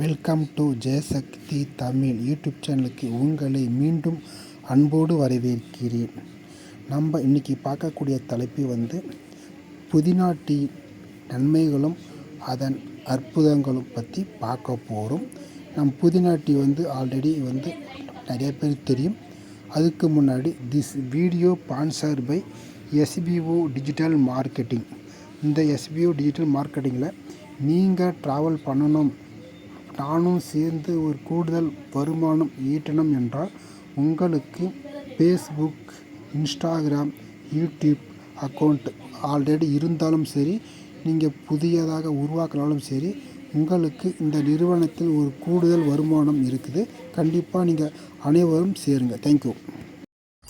Welcome to Jayasakthi Tamil YouTube சேனலுக்கு உங்களை மீண்டும் அன்போடு வரவேற்கிறேன். நம்ம இன்றைக்கி பார்க்கக்கூடிய தலைப்பு வந்து புதினா டீ நன்மைகளும் அதன் அற்புதங்களும் பற்றி பார்க்க போகிறோம் நம் புதினா டீ வந்து ஆல்ரெடி வந்து நிறைய பேருக்கு தெரியும். அதுக்கு முன்னாடி this video sponsor by SPO digital marketing இந்த எஸ்பிஓ டிஜிட்டல் மார்க்கெட்டிங்கில் நீங்கள் ட்ராவல் பண்ணணும் நானும் சேர்ந்து ஒரு கூடுதல் வருமானம் ஈட்டணும் என்றால் உங்களுக்கு Facebook Instagram YouTube account already இருந்தாலும் சரி நீங்கள் புதியதாக உருவாக்கினாலும் சரி உங்களுக்கு இந்த நிறுவனத்தில் ஒரு கூடுதல் வருமானம் இருக்குது. கண்டிப்பாக நீங்கள் அனைவரும் சேருங்க. தேங்க்யூ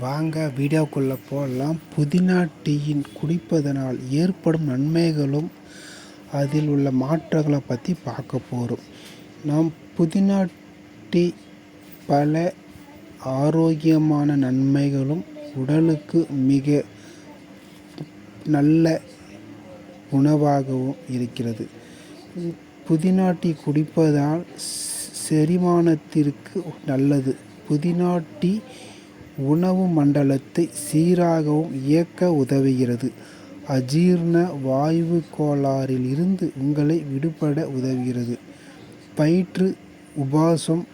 வாங்க வீடியோக்குள்ளே போகலாம் புதினா டீயின் குடிப்பதனால் ஏற்படும் நன்மைகளும் அதில் உள்ள மாற்றங்களை பற்றி பார்க்க போகிறோம் நாம் புதினா டீ பல ஆரோக்கியமான நன்மைகளும் உடலுக்கு மிக நல்ல உணவாகவும் இருக்கிறது. புதினா டீ குடிப்பதால் செரிமானத்திற்கு நல்லது. புதினா டீ உணவு மண்டலத்தை சீராகவும் இயக்க உதவுகிறது. அஜீர்ண வாயு கோளாறில் இருந்து உங்களை விடுபட உதவுகிறது. வயிற்று உபாசம்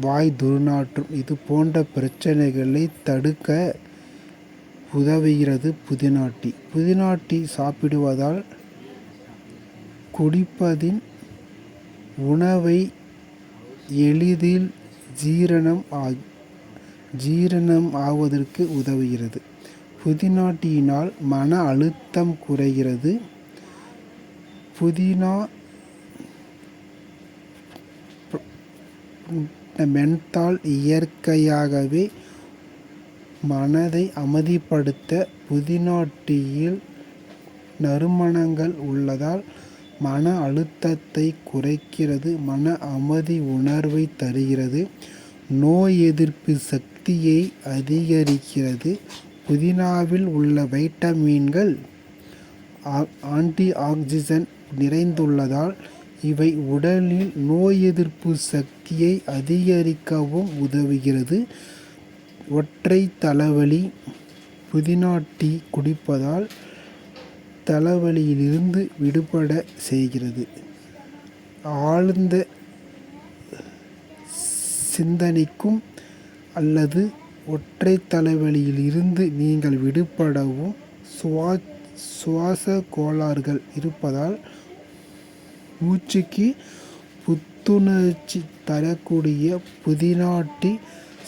வாய் துர்நாற்றம் இது போன்ற பிரச்சனைகளை தடுக்க உதவுகிறது புதினாட்டி. புதினாட்டி சாப்பிடுவதால் குடிப்பதின் உணவை எளிதில் ஜீரணம் ஆகி ஜீரணம் ஆவதற்கு உதவுகிறது. புதினா டீயினால் மன அழுத்தம் குறைகிறது. புதினா மென்தால் இயற்கையாகவே மனதை அமைதிப்படுத்த புதினா டீயில் நறுமணங்கள் உள்ளதால் மன அழுத்தத்தை குறைக்கிறது. மன அமைதி உணர்வை தருகிறது. நோய் எதிர்ப்பு சக்தி சக்தியை அதிகரிக்கிறது. புதினாவில் உள்ள வைட்டமின்கள் ஆன்டி ஆக்சிஜன் நிறைந்துள்ளதால் இவை உடலில் நோய் எதிர்ப்பு சக்தியை அதிகரிக்கவும் உதவுகிறது. ஒற்றை தலைவலி புதினா டீ குடிப்பதால் தலைவலியிலிருந்து விடுபட செய்கிறது. ஆழ்ந்த சிந்தனைக்கும் அல்லது ஒற்றை தலைவலியில் இருந்து நீங்கள் விடுபடவும் சுவா சுவாச கோளாறுகள் இருப்பதால் மூச்சுக்கு புத்துணர்ச்சி தரக்கூடிய புதினாட்டி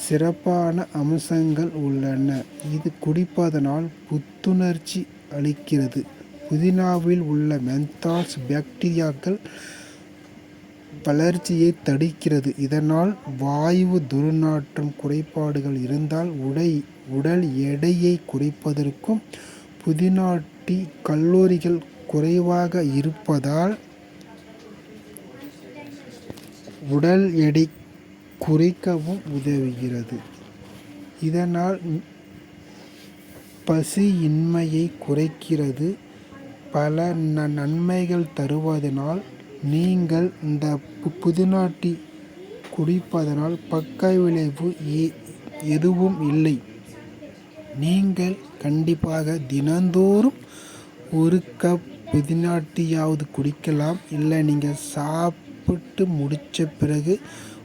சிறப்பான அம்சங்கள் உள்ளன. இது குடிப்பதனால் புத்துணர்ச்சி அளிக்கிறது. புதினாவில் உள்ள மென்தால்ஸ் பாக்டீரியாக்கள் வளர்ச்சியை தடுக்கிறது. இதனால் வாயு துர்நாற்றம் குறைபாடுகள் இருந்தால் உடை உடல் எடையை குறைப்பதற்கும் புதினா டீ குறைவாக இருப்பதால் உடல் எடை குறைக்கவும் உதவுகிறது. இதனால் பசியின்மையை குறைக்கிறது. பல நன்மைகள் தருவதனால் நீங்கள் இந்த புதினா டீ குடிப்பதனால் பக்க விளைவு எதுவும் இல்லை. நீங்கள் கண்டிப்பாக தினந்தோறும் ஒரு கப் புதினா டீயாவது குடிக்கலாம். இல்லை நீங்கள் சாப்பிட்டு முடித்த பிறகு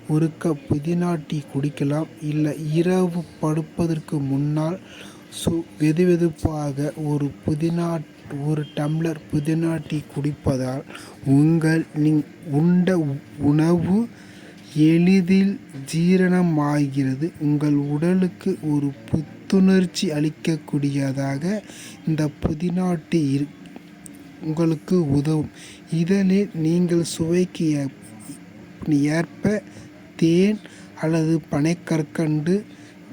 ஒரு கப் புதினா டீ குடிக்கலாம். இல்லை இரவு படுப்பதற்கு முன்னால் சு வெதுவெதுப்பாக ஒரு புதினா ஒரு டம்ளர் புதினா டீ குடிப்பதால் உங்கள் நீ உண்ட உணவு எளிதில் ஜீரணமாகிறது. உங்கள் உடலுக்கு ஒரு புத்துணர்ச்சி அளிக்கக்கூடியதாக இந்த புதினா டீ இரு உங்களுக்கு உதவும். இதனை நீங்கள் சுவைக்கு ஏற்ப தேன் அல்லது பனைக்கற்கண்டு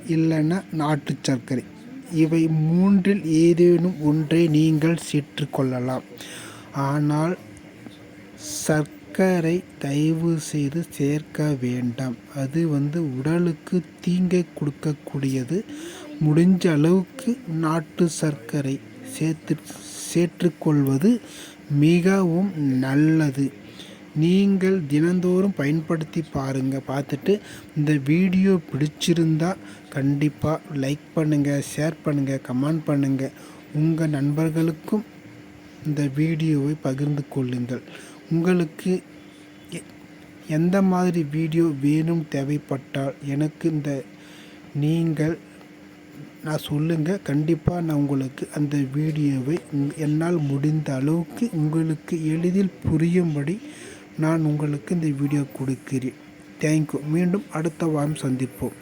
இல்லைன்னா நாட்டு சர்க்கரை. இவை மூன்றில் ஏதேனும் ஒன்றை நீங்கள் சேற்றுக்கொள்ளலாம். ஆனால் சர்க்கரை தயவு செய்து சேர்க்க வேண்டாம். அது வந்து உடலுக்கு தீங்கை கொடுக்கக்கூடியது. முடிஞ்ச அளவுக்கு நாட்டு சர்க்கரை சேர்த்து சேர்த்துக்கொள்வது மிகவும் நல்லது. நீங்கள் தினந்தோறும் பயன்படுத்தி பாருங்கள் பார்த்துட்டு இந்த வீடியோ பிடிச்சிருந்தா கண்டிப்பாக லைக் பண்ணுங்கள் ஷேர் பண்ணுங்கள் கமெண்ட் பண்ணுங்கள் உங்கள் நண்பர்களுக்கும் இந்த வீடியோவை பகிர்ந்து கொள்ளுங்கள். உங்களுக்கு எ- எந்த மாதிரி வீடியோ வேணும் தேவைப்பட்டால் எனக்கு இந்த நீங்கள் நான் சொல்லுங்கள் கண்டிப்பாக நான் உங்களுக்கு அந்த வீடியோவை உங்- என்னால் முடிந்த அளவுக்கு உங்களுக்கு எளிதில் புரியும்படி நான் உங்களுக்கு இந்த வீடியோ கொடுக்கிறேன். தேங்க்யூ மீண்டும் அடுத்த வாரம் சந்திப்போம்.